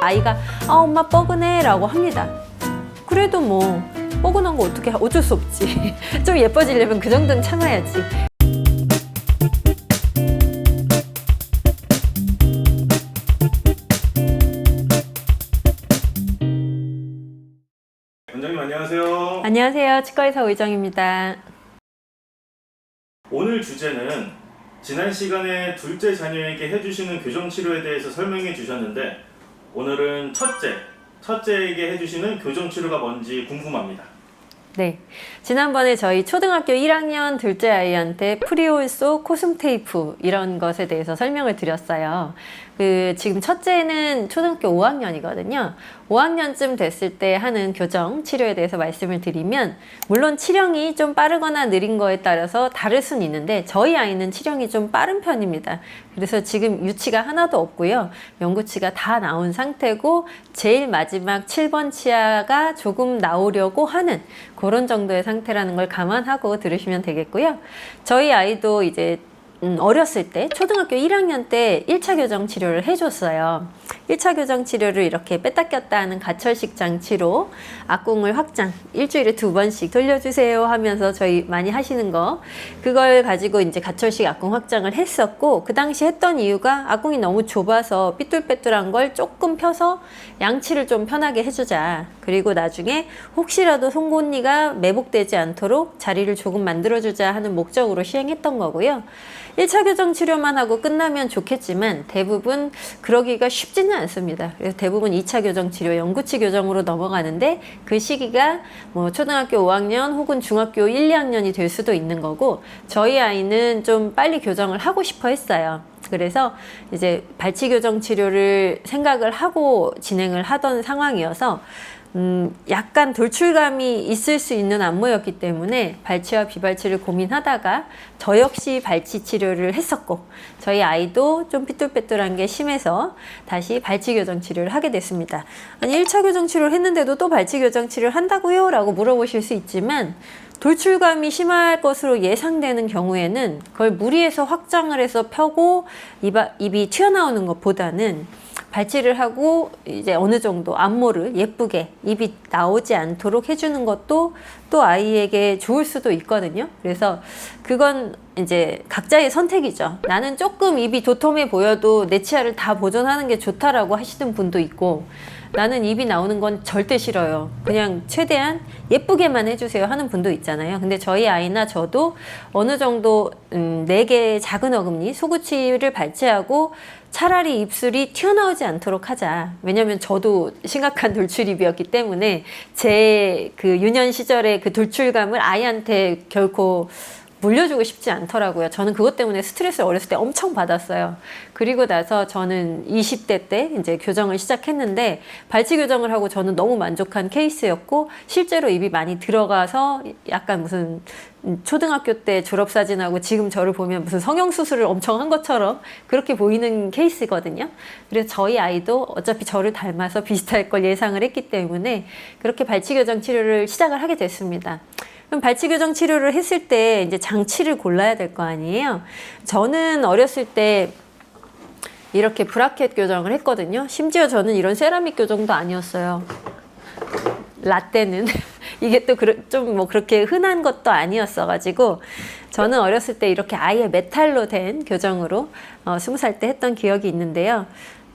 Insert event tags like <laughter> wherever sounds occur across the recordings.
아이가 아 엄마 뻐근해 라고 합니다. 그래도 뭐 뻐근한 거 어떻게 하- 어쩔 수 없지. <laughs> 좀 예뻐지려면 그 정도는 참아야지. 원장님 안녕하세요. 안녕하세요. 치과의사 의정입니다. 오늘 주제는 지난 시간에 둘째 자녀에게 해주시는 교정 치료에 대해서 설명해 주셨는데 오늘은 첫째, 첫째에게 해주시는 교정 치료가 뭔지 궁금합니다. 네. 지난번에 저희 초등학교 1학년 둘째 아이한테 프리올소 코숨 테이프 이런 것에 대해서 설명을 드렸어요. 그 지금 첫째는 초등학교 5학년이거든요. 5학년쯤 됐을 때 하는 교정 치료에 대해서 말씀을 드리면 물론 치령이 좀 빠르거나 느린 거에 따라서 다를 수는 있는데 저희 아이는 치령이 좀 빠른 편입니다. 그래서 지금 유치가 하나도 없고요. 연구치가 다 나온 상태고 제일 마지막 7번 치아가 조금 나오려고 하는 그런 정도의 상태라는 걸 감안하고 들으시면 되겠고요. 저희 아이도 이제 음, 어렸을 때 초등학교 1학년 때 1차 교정 치료를 해줬어요. 1차 교정 치료를 이렇게 뺐다 꼈다 하는 가철식 장치로 악궁을 확장 일주일에 두 번씩 돌려주세요 하면서 저희 많이 하시는 거 그걸 가지고 이제 가철식 악궁 확장을 했었고 그 당시 했던 이유가 악궁이 너무 좁아서 삐뚤빼뚤한 걸 조금 펴서 양치를 좀 편하게 해주자 그리고 나중에 혹시라도 송곳니가 매복되지 않도록 자리를 조금 만들어주자 하는 목적으로 시행했던 거고요. 1차 교정 치료만 하고 끝나면 좋겠지만 대부분 그러기가 쉽지는 않습니다. 그래서 대부분 2차 교정 치료, 연구치 교정으로 넘어가는데 그 시기가 뭐 초등학교 5학년 혹은 중학교 1, 2학년이 될 수도 있는 거고 저희 아이는 좀 빨리 교정을 하고 싶어 했어요. 그래서 이제 발치 교정 치료를 생각을 하고 진행을 하던 상황이어서 음, 약간 돌출감이 있을 수 있는 안무였기 때문에 발치와 비발치를 고민하다가 저 역시 발치 치료를 했었고 저희 아이도 좀 삐뚤빼뚤한 게 심해서 다시 발치 교정 치료를 하게 됐습니다. 아니 1차 교정 치료를 했는데도 또 발치 교정 치료를 한다고요? 라고 물어보실 수 있지만 돌출감이 심할 것으로 예상되는 경우에는 그걸 무리해서 확장을 해서 펴고 입아, 입이 튀어나오는 것보다는 발치를 하고 이제 어느 정도 안모를 예쁘게 입이 나오지 않도록 해주는 것도 또 아이에게 좋을 수도 있거든요. 그래서 그건 이제 각자의 선택이죠. 나는 조금 입이 도톰해 보여도 내 치아를 다 보존하는 게 좋다라고 하시는 분도 있고 나는 입이 나오는 건 절대 싫어요. 그냥 최대한 예쁘게만 해주세요 하는 분도 있잖아요. 근데 저희 아이나 저도 어느 정도 음, 4개의 작은 어금니 소구치를 발치하고 차라리 입술이 튀어나오지 않도록 하자. 왜냐면 저도 심각한 돌출입이었기 때문에 제 그 유년 시절의 그 돌출감을 아이한테 결코 물려주고 싶지 않더라고요. 저는 그것 때문에 스트레스를 어렸을 때 엄청 받았어요. 그리고 나서 저는 20대 때 이제 교정을 시작했는데 발치 교정을 하고 저는 너무 만족한 케이스였고 실제로 입이 많이 들어가서 약간 무슨 초등학교 때 졸업 사진하고 지금 저를 보면 무슨 성형 수술을 엄청 한 것처럼 그렇게 보이는 케이스거든요. 그래서 저희 아이도 어차피 저를 닮아서 비슷할 걸 예상을 했기 때문에 그렇게 발치 교정 치료를 시작을 하게 됐습니다. 그럼 발치 교정 치료를 했을 때 이제 장치를 골라야 될 거 아니에요. 저는 어렸을 때 이렇게 브라켓 교정을 했거든요. 심지어 저는 이런 세라믹 교정도 아니었어요. 라떼는 <laughs> 이게 또 좀 뭐 그렇게 흔한 것도 아니었어가지고 저는 어렸을 때 이렇게 아예 메탈로 된 교정으로 어, 스무 살때 했던 기억이 있는데요.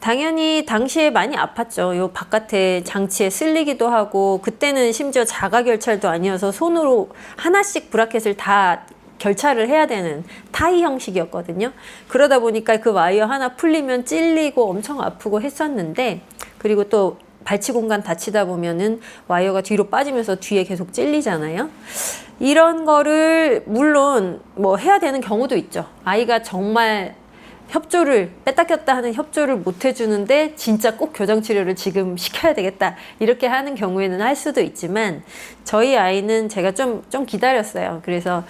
당연히 당시에 많이 아팠죠. 요 바깥에 장치에 쓸리기도 하고 그때는 심지어 자가 결찰도 아니어서 손으로 하나씩 브라켓을 다 결찰을 해야 되는 타이 형식이었거든요. 그러다 보니까 그 와이어 하나 풀리면 찔리고 엄청 아프고 했었는데 그리고 또 발치 공간 다치다 보면은 와이어가 뒤로 빠지면서 뒤에 계속 찔리잖아요. 이런 거를 물론 뭐 해야 되는 경우도 있죠. 아이가 정말 협조를 뺐다 꼈다 하는 협조를 못 해주는데 진짜 꼭 교정 치료를 지금 시켜야 되겠다 이렇게 하는 경우에는 할 수도 있지만 저희 아이는 제가 좀 좀 기다렸어요. 그래서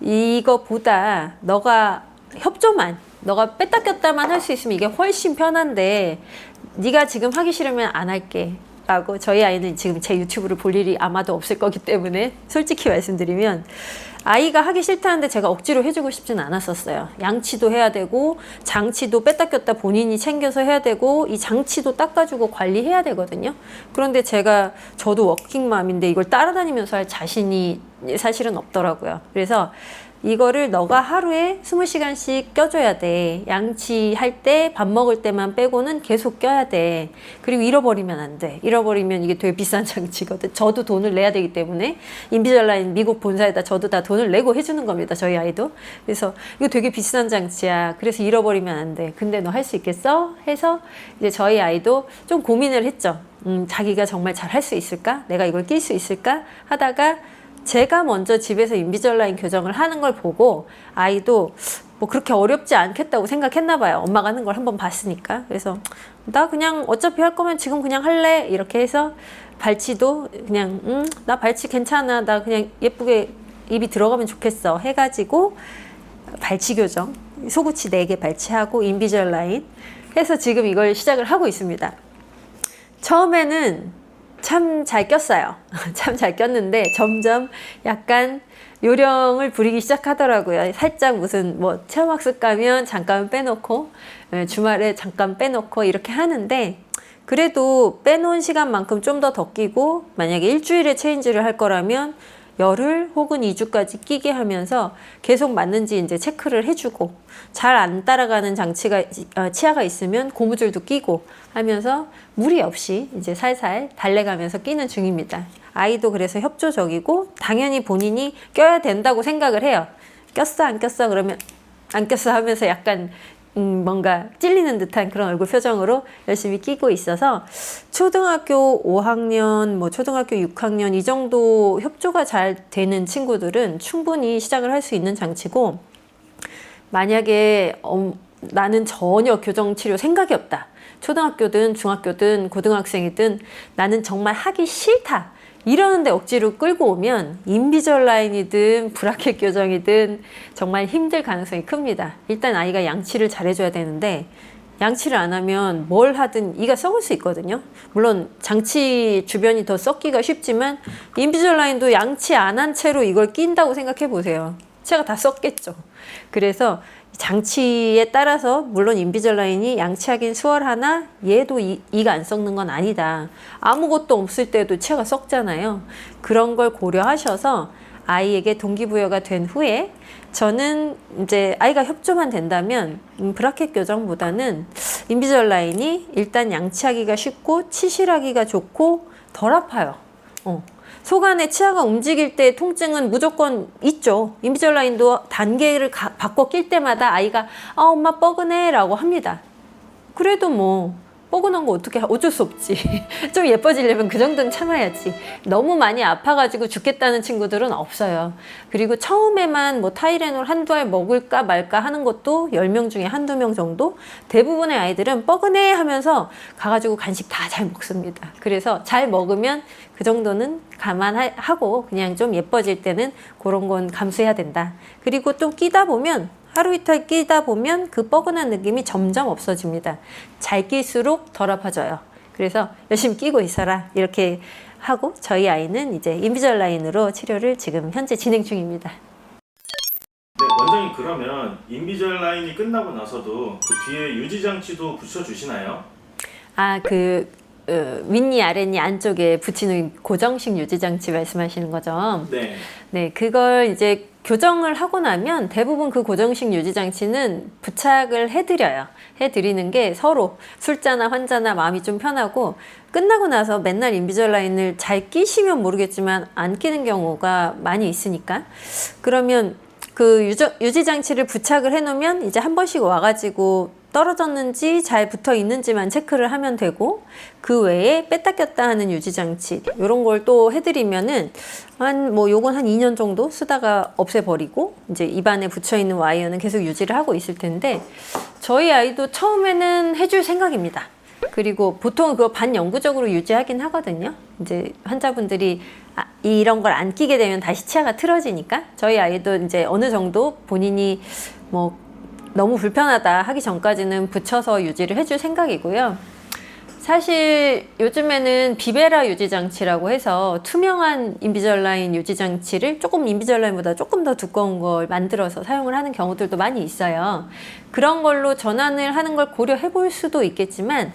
이거보다 너가 협조만 너가 뺐다 꼈다만 할 수 있으면 이게 훨씬 편한데 네가 지금 하기 싫으면 안 할게. 라고 저희 아이는 지금 제 유튜브를 볼 일이 아마도 없을 거기 때문에 솔직히 말씀드리면 아이가 하기 싫다는데 제가 억지로 해주고 싶진 않았었어요. 양치도 해야 되고 장치도 뺐다 꼈다 본인이 챙겨서 해야 되고 이 장치도 닦아주고 관리해야 되거든요. 그런데 제가 저도 워킹맘인데 이걸 따라다니면서 할 자신이 사실은 없더라고요. 그래서 이거를 너가 하루에 20시간씩 껴줘야 돼. 양치할 때, 밥 먹을 때만 빼고는 계속 껴야 돼. 그리고 잃어버리면 안 돼. 잃어버리면 이게 되게 비싼 <laughs> 장치거든. 저도 돈을 내야 되기 때문에 인비절라인 미국 본사에다 저도 다 돈을 내고 해주는 겁니다. 저희 아이도. 그래서 이거 되게 비싼 장치야. 그래서 잃어버리면 안 돼. 근데 너 할 수 있겠어? 해서 이제 저희 아이도 좀 고민을 했죠. 음, 자기가 정말 잘 할 수 있을까? 내가 이걸 낄 수 있을까? 하다가 제가 먼저 집에서 인비절 라인 교정을 하는 걸 보고 아이도 뭐 그렇게 어렵지 않겠다고 생각했나 봐요. 엄마가 하는 걸 한번 봤으니까. 그래서 나 그냥 어차피 할 거면 지금 그냥 할래. 이렇게 해서 발치도 그냥 음, 나 발치 괜찮아. 나 그냥 예쁘게 입이 들어가면 좋겠어. 해 가지고 발치 교정, 소구치 4개 발치하고 인비절 라인 해서 지금 이걸 시작을 하고 있습니다. 처음에는 참 잘 꼈어요. <laughs> 참 잘 꼈는데 점점 약간 요령을 부리기 시작하더라고요. 살짝 무슨 뭐 체험학습 가면 잠깐 빼놓고 예, 주말에 잠깐 빼놓고 이렇게 하는데 그래도 빼놓은 시간만큼 좀 더 더 끼고 만약에 일주일에 체인지를 할 거라면 열흘 혹은 2주까지 끼게 하면서 계속 맞는지 이제 체크를 해주고 잘 안 따라가는 장치가 어, 치아가 있으면 고무줄도 끼고 하면서 무리 없이 이제 살살 달래가면서 끼는 중입니다. 아이도 그래서 협조적이고 당연히 본인이 껴야 된다고 생각을 해요. 꼈어 안 꼈어 그러면 안 꼈어 하면서 약간 음, 뭔가 찔리는 듯한 그런 얼굴 표정으로 열심히 끼고 있어서 초등학교 5학년, 뭐 초등학교 6학년 이 정도 협조가 잘 되는 친구들은 충분히 시작을 할 수 있는 장치고 만약에 어, 나는 전혀 교정 치료 생각이 없다. 초등학교든 중학교든 고등학생이든 나는 정말 하기 싫다. 이러는데 억지로 끌고 오면 인비절 라인이든 브라켓 교정이든 정말 힘들 가능성이 큽니다. 일단 아이가 양치를 잘해줘야 되는데 양치를 안 하면 뭘 하든 이가 썩을 수 있거든요. 물론 장치 주변이 더 썩기가 쉽지만 인비절 라인도 양치 안 한 채로 이걸 낀다고 생각해 보세요. 채가 다 썩겠죠. 그래서 장치에 따라서 물론 인비절라인이 양치하긴 수월하나 얘도 이, 이가 안 썩는 건 아니다. 아무것도 없을 때도 채가 썩잖아요. 그런 걸 고려하셔서 아이에게 동기부여가 된 후에 저는 이제 아이가 협조만 된다면 음, 브라켓 교정보다는 인비절 라인이 일단 양치하기가 쉽고 치실하기가 좋고 덜 아파요. 어. 속 안에 치아가 움직일 때 통증은 무조건 있죠. 인비절 라인도 단계를 가- 바꿔 낄 때마다 아이가 아 엄마 뻐근해 라고 합니다. 그래도 뭐 뻐근한 거 어떻게 하- 어쩔 수 없지. <laughs> 좀 예뻐지려면 그 정도는 참아야지. 너무 많이 아파가지고 죽겠다는 친구들은 없어요. 그리고 처음에만 뭐 타이레놀 한두 알 먹을까 말까 하는 것도 10명 중에 한두 명 정도? 대부분의 아이들은 뻐근해 하면서 가가지고 간식 다 잘 먹습니다. 그래서 잘 먹으면 그 정도는 감안하고 그냥 좀 예뻐질 때는 그런 건 감수해야 된다. 그리고 또 끼다 보면 하루 이틀 끼다 보면 그 뻐근한 느낌이 점점 없어집니다. 잘 낄수록 덜 아파져요. 그래서 열심히 끼고 있어라. 이렇게 하고 저희 아이는 이제 인비절 라인으로 치료를 지금 현재 진행 중입니다. 네, 원장님 그러면 인비절 라인이 끝나고 나서도 그 뒤에 유지 장치도 붙여 주시나요? 아, 그 어, 윗니 아랫니 안쪽에 붙이는 고정식 유지 장치 말씀하시는 거죠? 네. 네, 그걸 이제 교정을 하고 나면 대부분 그 고정식 유지 장치는 부착을 해드려요. 해드리는 게 서로 술자나 환자나 마음이 좀 편하고 끝나고 나서 맨날 인비절 라인을 잘 끼시면 모르겠지만 안 끼는 경우가 많이 있으니까 그러면 그 유지 장치를 부착을 해놓으면 이제 한 번씩 와가지고 떨어졌는지 잘 붙어 있는지만 체크를 하면 되고 그 외에 뺐다 꼈다 하는 유지 장치 이런 걸 또 해드리면은 한 뭐 요건 한 2년 정도 쓰다가 없애버리고 이제 입안에 붙여 있는 와이어는 계속 유지를 하고 있을 텐데 저희 아이도 처음에는 해줄 생각입니다. 그리고 보통 그거 반영구적으로 유지하긴 하거든요. 이제 환자분들이 아, 이런 걸 안 끼게 되면 다시 치아가 틀어지니까 저희 아이도 이제 어느 정도 본인이 뭐 너무 불편하다 하기 전까지는 붙여서 유지를 해줄 생각이고요. 사실 요즘에는 비베라 유지 장치라고 해서 투명한 인비절라인 유지 장치를 조금 인비절라인보다 조금 더 두꺼운 걸 만들어서 사용을 하는 경우들도 많이 있어요. 그런 걸로 전환을 하는 걸 고려해 볼 수도 있겠지만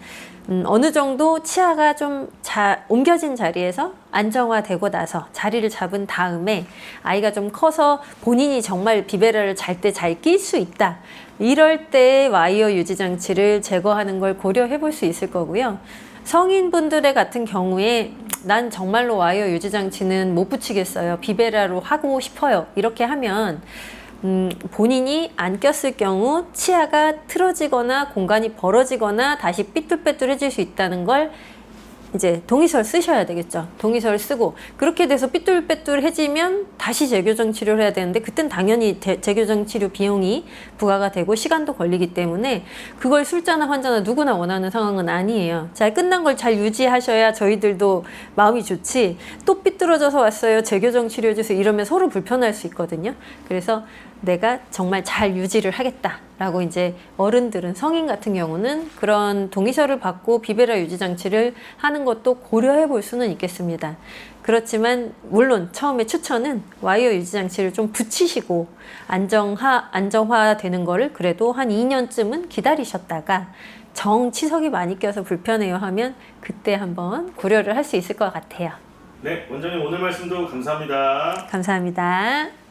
음, 어느 정도 치아가 좀 자, 옮겨진 자리에서 안정화되고 나서 자리를 잡은 다음에 아이가 좀 커서 본인이 정말 비베라를 잘 때 잘 낄 수 있다. 이럴 때 와이어 유지 장치를 제거하는 걸 고려해 볼 수 있을 거고요. 성인분들의 같은 경우에 난 정말로 와이어 유지 장치는 못 붙이겠어요. 비베라로 하고 싶어요. 이렇게 하면 음, 본인이 안 꼈을 경우 치아가 틀어지거나 공간이 벌어지거나 다시 삐뚤빼뚤해질 수 있다는 걸 이제 동의서를 쓰셔야 되겠죠. 동의서를 쓰고 그렇게 돼서 삐뚤빼뚤해지면 다시 재교정 치료를 해야 되는데 그땐 당연히 대- 재교정 치료 비용이 부과가 되고 시간도 걸리기 때문에 그걸 술자나 환자나 누구나 원하는 상황은 아니에요. 잘 끝난 걸 잘 유지하셔야 저희들도 마음이 좋지 또 삐뚤어져서 왔어요. 재교정 치료해 주세요. 이러면 서로 불편할 수 있거든요. 그래서 내가 정말 잘 유지를 하겠다라고 이제 어른들은 성인 같은 경우는 그런 동의서를 받고 비베라 유지 장치를 하는 것도 고려해 볼 수는 있겠습니다. 그렇지만 물론 처음에 추천은 와이어 유지 장치를 좀 붙이시고 안정화 안정화 되는 거를 그래도 한 2년쯤은 기다리셨다가 정 치석이 많이 껴서 불편해요 하면 그때 한번 고려를 할 수 있을 것 같아요. 네, 원장님 오늘 말씀도 감사합니다. 감사합니다.